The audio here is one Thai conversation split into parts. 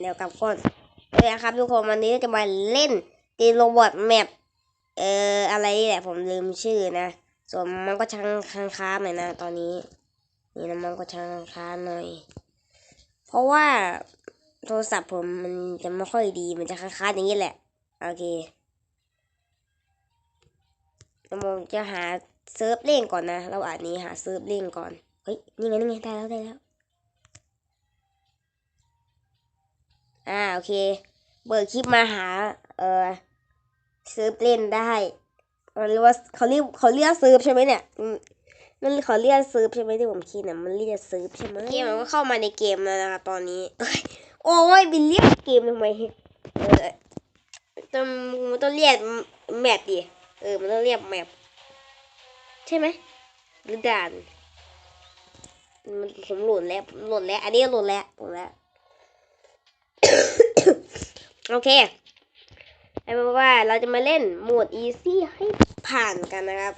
เดี๋ยวกับก่อนโอเคครับทุกคนวันนี้จะมาเล่นตีโรบอทแมปเอ่ออะไรนี่แหละผมลืมชื่อนะส่วนมันก็ช่างค้างค้าหน่อยนะตอนนี้ นี่นะมันก็ช่างค้างหน่อย เพราะว่าโทรศัพท์ผมมันจะไม่ค่อยดีมันจะค้างๆอย่างนี้แหละโอเคแล้วผมจะหาเซิร์ฟเล่นก่อนนะเราอาจนี้หาเซิร์ฟเล่นก่อนเฮ้ยนี่ไงนี่ไงได้แล้วได้แล้ว อ่าโอเค เปิดคลิปมาหา เอ่อเซิร์ฟเล่นได้เขาเรียกว่าเขาเรียกเขาเรียกเซิร์ฟใช่ไหมเนี่ยอืมนั่นเขาเรียกเซิร์ฟใช่ไหมที่ผมคิดน่ะมันเรียกเซิร์ฟใช่ไหมเกมมันก็เข้ามาในเกมแล้วนะครับตอนนี้ โอ้ยบินเรียกเกมทำไมเออต้องมันต้องเรียกแมปดิเออมันต้องเรียกแมปใช่ไหมหรือด่านมันผมโหลดแล้วผมโหลดแล้ว อันนี้โหลดแล้วโหลดแล้ว โอเคเอาเป็นว่าเราจะมาเล่นโหมด easy ให้ผ่านกันนะครับ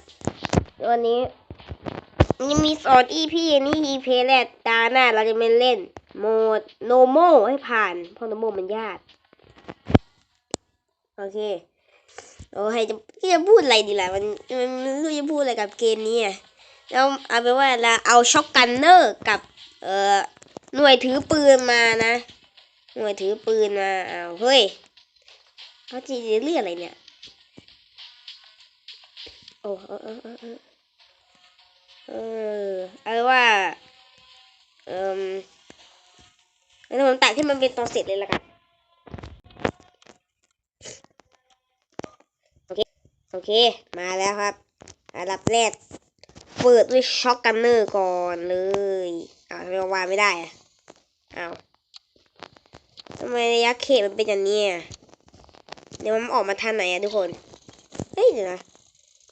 วันนี้มันยังมีสอน EP นี่ EP แรกตาหน้าเราจะมาเล่นโหมด normal ให้ผ่านเพราะ normal มันยากโอเคโอ้ยจะจะพูดอะไรดีล่ะมันมันไม่รู้จะพูดอะไรกับเกมนี้อะแล้วเอาเป็นว่าเราเอาช็อกกันเนอร์กับเอ่อหน่วยถือปืนมานะ หน่วยถือปืนมาเอ้าเฮ้ยเขาจีเรื่องอะไรเนี่ย โอ้เออเออเออเออเออเอาว่า เอ่มแล้วผมตัดให้มันเป็นตอนเสร็จเลยละกัน โอเค โอเค มาแล้วครับอันดับแรกเปิดด้วยช็อกกันเนอร์ก่อนเลย อ้าวทำไมวางไม่ได้อะอ้าว ทำไมระยะเขตมันเป็นอย่างนี้อะเดี๋ยวมันออกมาทางไหนอะทุกคน เฮ้ยเดี๋ยวนะ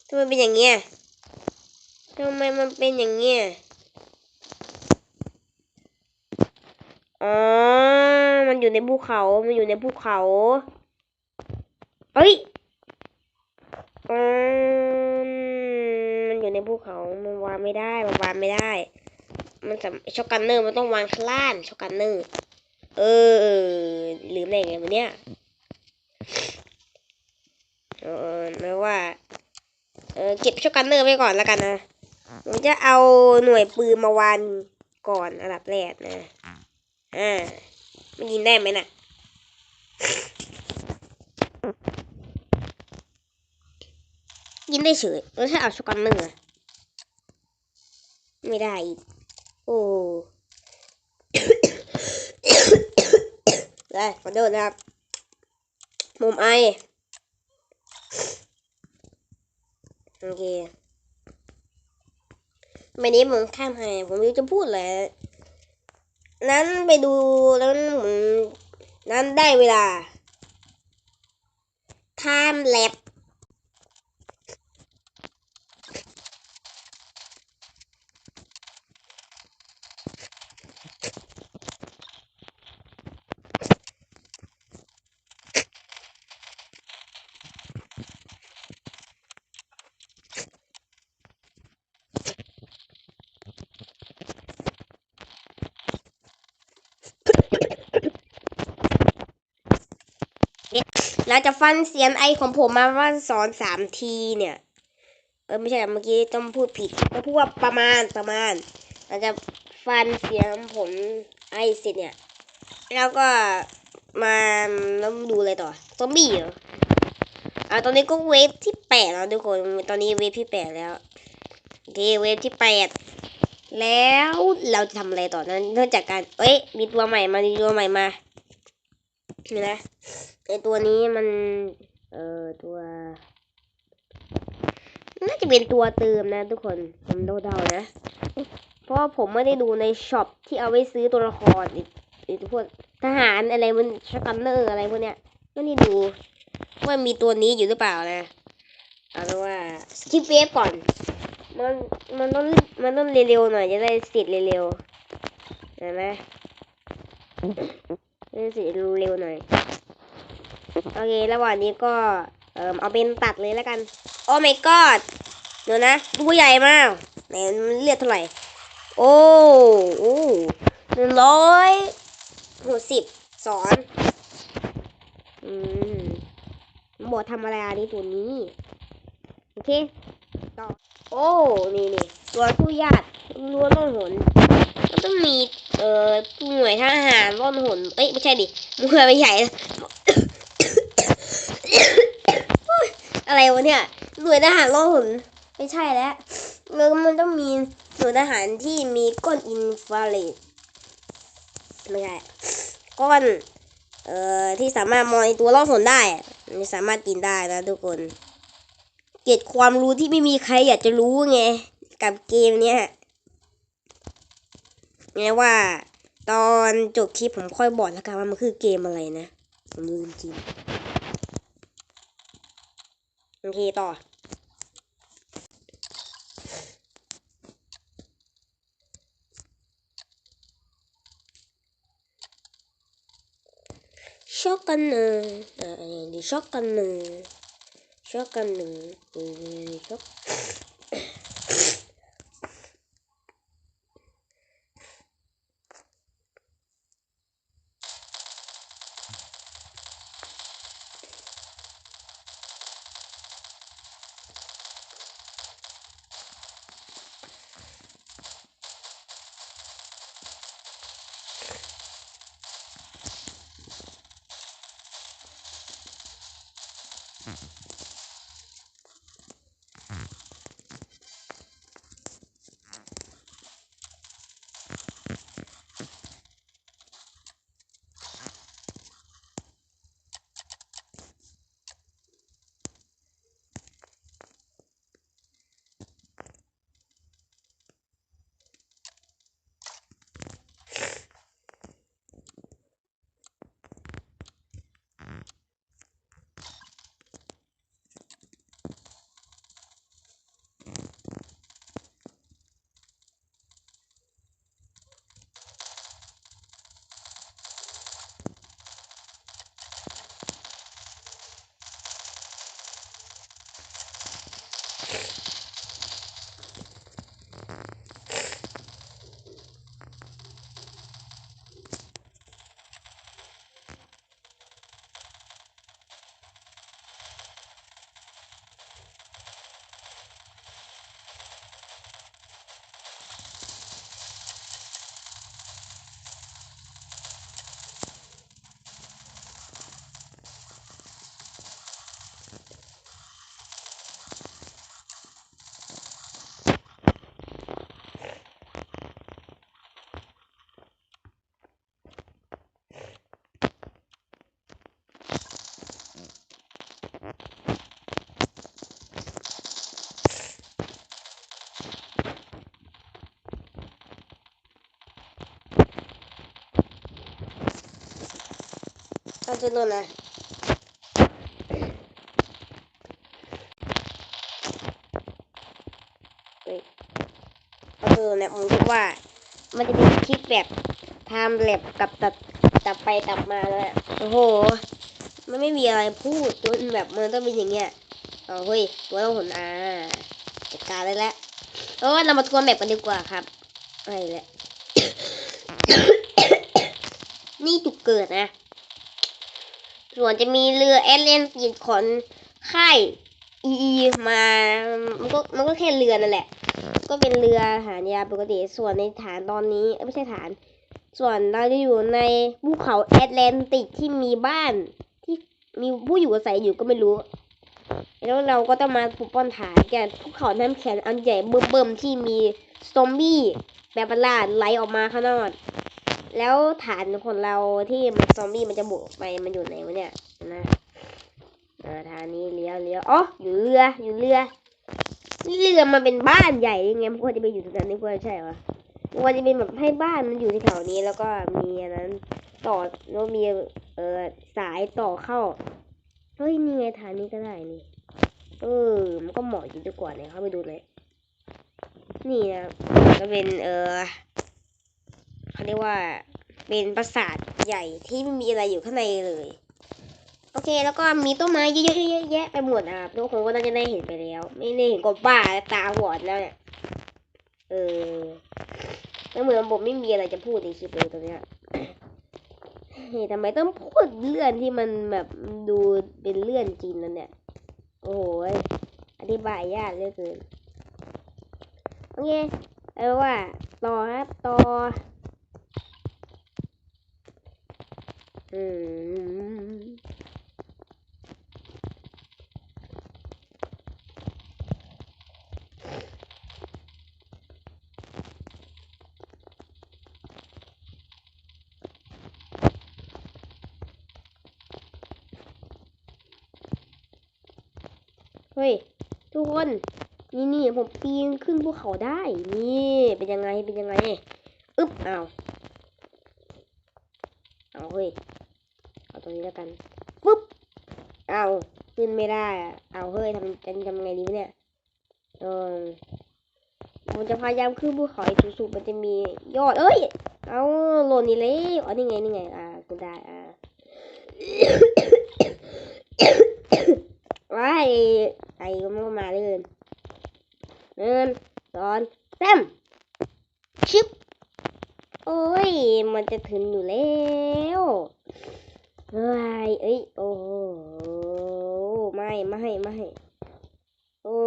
ทำไมเป็นอย่างเงี้ยทำไมมันเป็นอย่างเงี้ยอ๋อ มันอยู่ในภูเขา มันอยู่ในภูเขา เฮ้ยอืมมันอยู่ในภูเขา มันวางไม่ได้ มันวางไม่ได้ มันสำช็อกกันเนอร์ มันต้องวางข้างล่างช็อกกันเนอร์ เออ ลืมได้ไงวันเนี้ยเออไม่ว่า เออเก็บช็อกกันเนอร์ไว้ก่อนแล้วกันนะผมจะเอาหน่วยปืนมาวางก่อนอันดับแรกนะ อ่ามันยิงได้ไหมน่ะยิงได้เฉยแล้วถ้าเอาช็อกกันเนอร์อไม่ได้อีกโอ้ ได้ขอโทษนะครับ มุมไอ โอเควันนี้ผมข้ามให้ผมไม่จะพูดอะไรนั้นไปดูแล้วผมนั้นได้เวลา time lap เราจะฟันเสียงไอของผมมาว่าสอนสามทีเนี่ย เออไม่ใช่เมื่อกี้ต้องพูดผิดต้องพูดว่าประมาณประมาณ เราจะฟันเสียงผมไอเสร็จเนี่ย แล้วก็มาแล้วดูอะไรต่อซอมบี้เหรออ่าตอนนี้ก็เวฟที่แปดแล้วทุกคน ตอนนี้เวฟที่แปดแล้วโอเคเวฟที่แปดแล้วเราจะทำอะไรต่อนั้นนอกจากการ เอ้ย มีตัวใหม่มา มีตัวใหม่มา นี่นะ ไอตัวนี้มัน เอ่อตัว น่าจะเป็นตัวเติมนะทุกคนผมเดาๆนะ เพราะว่าผมไม่ได้ดูในช็อปที่เอาไว้ซื้อตัวละครอีกอีกพวกทหารอะไรมันชักกันเนอร์อะไรพวกเนี้ยไม่ได้ดูว่ามีตัวนี้อยู่หรือเปล่านะเอาเป็นว่าสกิปเวฟก่อน มันมันต้องมันต้องเร็วๆหน่อยจะได้เสร็จเร็วๆเห็นไหมได้เสร็จเร็วๆหน่อย โอเค ระหว่างนี้ก็เออเอาเป็นตัดเลยแล้วกัน โอ้ my god เดี๋ยวนะตัวใหญ่มากไหนเลือดเท่าไหร่ โอ้โอ้หนึ่งร้อยหกสิบสอนอืมบอกทำอะไรอันนี้ตัวนี้ โอเค ต่อ โอ้ นี่นี่ตัวผู้ญาติรั้วล่องหนมันต้องมี เอ่อหน่วยทหารล่องหน เอ้ย ไม่ใช่ดิมือไปใหญ่ อะไรวะเนี่ยหน่วยทหารล่องหนไม่ใช่แล้วแล้วมันต้องมีหน่วยทหารที่มีก้อนอินฟราเรดไม่ใช่ก้อนเอ่อที่สามารถมองในตัวล่องหนได้อะมันสามารถกินได้นะทุกคน เกร็ดความรู้ที่ไม่มีใครอยากจะรู้ไงกับเกมเนี้ยไงว่าตอนจบคลิปผมค่อยบอกแล้วกันว่ามันคือเกมอะไรนะผมลืมจริง โอเคต่อ ช็อกกันหนึ่งอ่อดีช็อกกันหนึ่งช็อกกันหนึ่งช็อก Mm-hmm. ช็อกก็จะโดนนะเฮ้ยก็คือเนี่ยผมคิดว่า มันจะเป็นคลิปแบบทม์แลปกับตัดตัดไปตัดมาเลยอะโอ้โห มันไม่มีอะไรพูดจนแบบมันต้องเป็นอย่างเงี้ยเอาเฮ้ยตัวเราหนอ่าจัดการเลยแหละเออเรามาทวนแบบกันดีกว่าครับอะไรแหละนี่จุดเกิดนะ ส่วนจะมีเรือแอดเลนปีดขนค่ายอีมา มันก็มันก็แค่เรือนั่นแหละ ก็เป็นเรือหารยาปกติ ส่วนในฐานตอนนี้ไม่ใช่ฐาน ส่วนเราจะอยู่ในภูเขาแอตแลนติกที่มีบ้านที่มีผู้อยู่อาศัยอยู่ก็ไม่รู้ แล้วเราก็ต้องมาปกป้องฐานแกภูเขาน้ำแข็งอันใหญ่เบิ่มๆที่มีซอมบี้แบบประหลาดไหลออกมาข้างนอก แล้วฐานของเราที่มันซอมบี้มันจะบุกไปมันอยู่ไหนวะเนี่ยนะอ่าฐานนี้เลี้ยวเลี้ยวอ๋ออยู่เรืออยู่เรือเรือมันเป็นบ้านใหญ่ยังไงมันควรจะไปอยู่ตรงนั้นนี่ควรใช่เหรอมันควรจะเป็นแบบให้บ้านมันอยู่ที่แถวนี้แล้วก็มีอันนั้น ต่อแล้วมีเออสายต่อเข้าเฮ้ยนี่ไงฐานนี้ก็ได้นี่เออมันก็เหมาะอยู่ดีกว่าเนี่ยเข้าไปดูเลย นี่นะก็เป็นเออ เขาเรียกว่า เป็นปราสาทใหญ่ที่ไม่มีอะไรอยู่ข้างในเลย โอเค แล้วก็มีต้นไม้เยอะๆแยะไปหมดนะครับทุกคนก็น่าจะได้เห็นไปแล้ว ไม่ได้เห็นก็บ้าตาหวอนแล้วเนี่ยเออแล้วเหมือนผมไม่มีอะไรจะพูดในคลิปเลยตรงเนี้ยเฮ้ทำไมต้องพูดเลื่อนที่มันแบบดูเป็นเลื่อนจริงนั่นเนี่ย โอ้โหยอธิบายยากเหลือเกิน โอเคเอาว่า ต่อครับ ต่อ อืมเฮ้ย ทุกคน นี่นี่ผมปีนขึ้นภูเขาได้ นี่ เป็นยังไง เป็นยังไง อึ๊บเอาเอาเฮ้ยเอาตรงนี้แล้ว กันปุ๊บเอาขึ้นไม่ได้อะเอาเฮ้ยทำจะทำไงดีวะเนี่ยเออผมจะพยายามขึ้นภูเขาสูงๆมันจะมียอดเอ้ยเอาหล่นนี่เลยอ๋อนี่ไงนี่ไงอ่าขึ้นได้อ่าว้ายไอ้ก็ไม่มาเลยเงินหนึ่งสองสามชิบโอ้ย มันจะถึงอยู่แล้ว เฮ้ยเอ้ย โอ้ไม่ไม่ไม่โอ้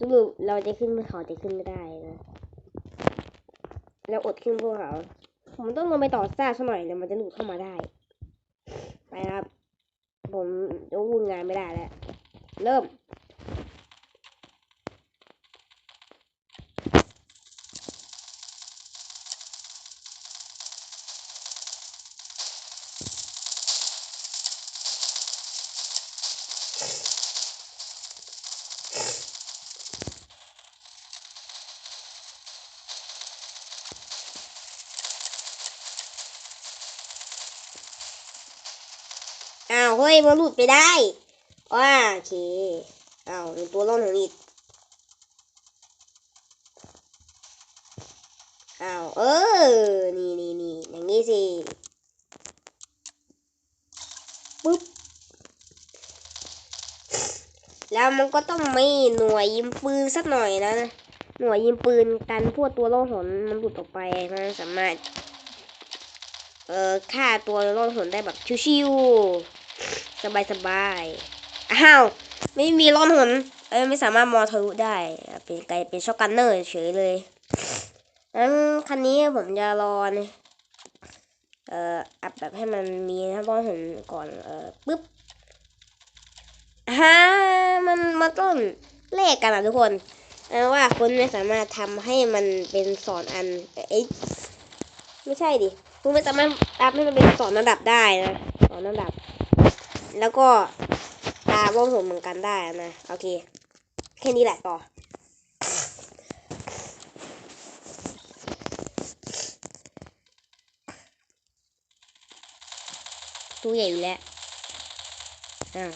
สรุปเราจะขึ้นภูเขาแต่ขึ้นไม่ได้นะเราอดขึ้นภูเขาผมต้องลงไปต่อซ่าสักหน่อยแล้วมันจะหลุดเข้ามาได้ ไปครับ ผมจะวุ่นงานไม่ได้แล้ว เริ่ม อ้าวเฮ้ยมันหลุดไปได้ว้าโอเคอ้าวมีตัวล่องหนึ่งอีกอ้าวเออ นี่นี่นี่อย่างนี้สิปุ๊บ แล้วมันก็ต้องมีหน่วยยิงปืนสักหน่อยนะ หน่วยยิงปืนกันพวกตัวล่องหนมันหลุดออกไปมันสามารถ เอ่อฆ่าตัวล่องหนได้แบบชิวๆ สบายๆอ้าว ไม่มีล่องหนเอ้ยไม่สามารถมองทะลุได้ เป็นไกลเป็นช็อกกันเนอร์เฉยเลยงั้นคันนี้ผมจะรอนี่เอ่ออัพแบบให้มันมีนะล่องหนก่อน เอ่อปึ๊บฮ่ามันมันต้องแลกกันอะทุกคนว่าคุณไม่สามารถทำให้มันเป็นสอนอันเอ้ยไม่ใช่ดิคุณไม่สามารถอัพให้มันเป็นสอนระดับได้นะสอนระดับ แล้วก็ตาบ้องผมเหมือนกันได้นะโอเค แค่นี้แหละต่อตัวใหญ่อยู่แล้วอ่า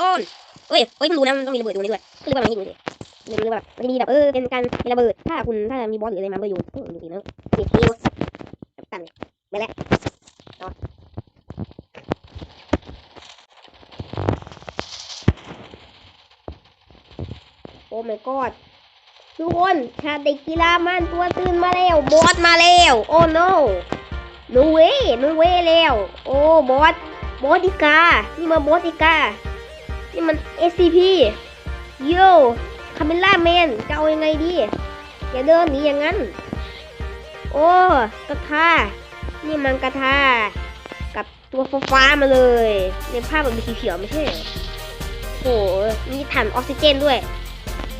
โยนเอ้ยเอ้ยมึงดูนะมันต้องมีระเบิดอยู่ในนี้ด้วยก็เลยว่ามันให้ดูสิเรียกว่ามันจะมีแบบเออเป็นการมีระเบิดถ้าคุณถ้ามีบอสหรืออะไรมาเบิดอยู่เออดูสินะนี่นี่วะตันไปแล้วโอ้ my god ทุกคนชาติกีฬามันตัวตื่นมาแล้วบอสมาแล้วโอ้ no นูเว่นูเว่แล้วโอ้บอสบอสอีกานี่มาบอสอีกา นี่มัน SCP โย่คาเมล่าแมนจะเอายังไงดี อย่าเดินหนีอย่างนั้น โอ้กระทานี่มันกระทากับตัวฟ้ามาเลย ในภาพมันมีสีเขียวไม่ใช่โอ้โหมีถังออกซิเจนด้วย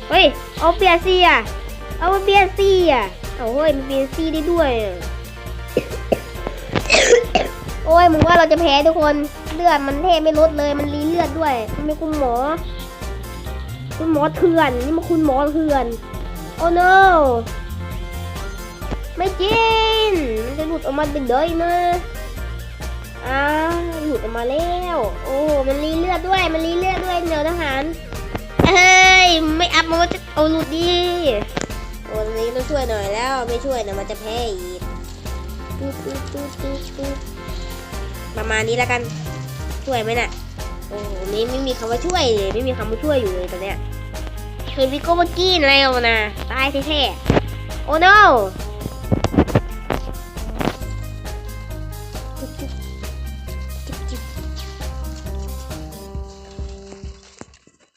เฮ้ย เอาเปียซี่อะ เอาเปียซี่อะเอาเฮ้ยมันเปียซี่ได้ด้วย โอ้ยมึงว่าเราจะแพ้ทุกคน ลือดมันเทไม่ลดเลยมันรีเลือดด้วยไม่คุณหมอ คุณหมอเถื่อน นี่มาคุณหมอเถื่อน โอ้ no ไม่จริงมันจะหลุดออกมาเป็นเดยนะอ้าหลุดออกมาแล้ว โอ้มันรีเลือดด้วย มันรีเลือดด้วยเดี๋ยวทหารเฮ้ยไม่อัพมันจะเอาหลุดดีโอ้นี้ต้องช่วยหน่อยแล้วไม่ช่วยเนะมันจะแพ้อีกประมาณนี้แล้วกัน ช่วยไหมน่ะโอ้นี่ไม่มีคำว่าช่วยเลยไม่มีคำว่าช่วยอยู่เลยตอนเนี้ยเห็นพี่โก้เมื่อกี้แล้วนะตายแท้ๆโอ้ no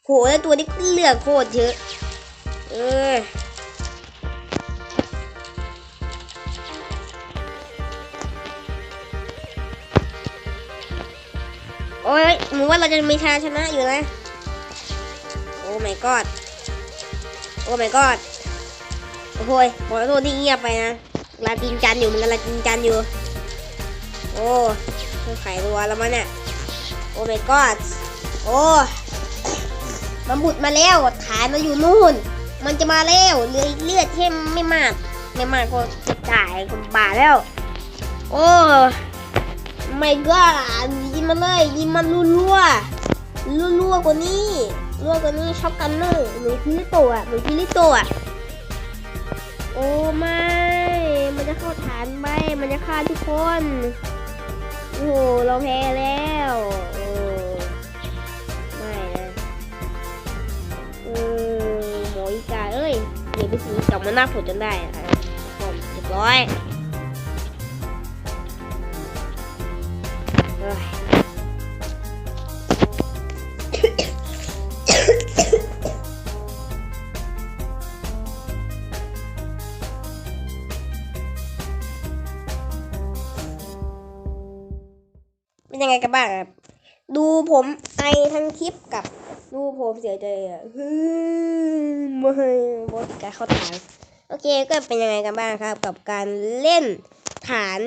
โหแล้วตัวนี้เลือดโคตรเยอะ เออ โอ้ยหนูว่าเราจะมีชนะชนะอยู่นะ โอ้ my god โอ้ my god โอ้โหยขอโทษที่เงียบไปนะลาจินจันอยู่มันกำลังจินจันอยู่ โอ้ไขตัวแล้วมันเนี่ยโอ้ my god โอ้มันบุดมาแล้วฐานมันอยู่นู่น มันจะมาแล้วเลือดเลือดเข้มไม่มาก ไม่มากก็จะตายคนบาแล้ว โอ้ไม่ก็ ยิงมาเลยยิงมันรัวๆรัวๆกว่านี้รัวกว่านี้ช็อกกันเนอร์หรือคิริโตะหรือคิริโตะโอ้ไม่ มันจะเข้าฐานไปมันจะฆ่าทุกคน โอ้โหเราแพ้แล้วโอ้ไม่นะเออหมออีกาเอ้ยเดี๋ยวไปซื้อกลับมาหน้าผุดจนได้อะผมเรียบร้อย ไงกันบ้างครับ ดูผมไอทั้งคลิปกับดูผมเสียใจอะฮึมไม่บอสการเข้าฐาน โอเคก็เป็นยังไงกันบ้างครับ กับการเล่นฐาน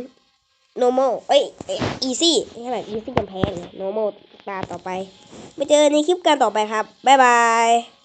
โนโมเอ้ยอีซี่นี่ขนาดอีซี่กันแพ้เลย normal ตาต่อไป ไปเจอในคลิปการต่อไปครับ บ๊ายบาย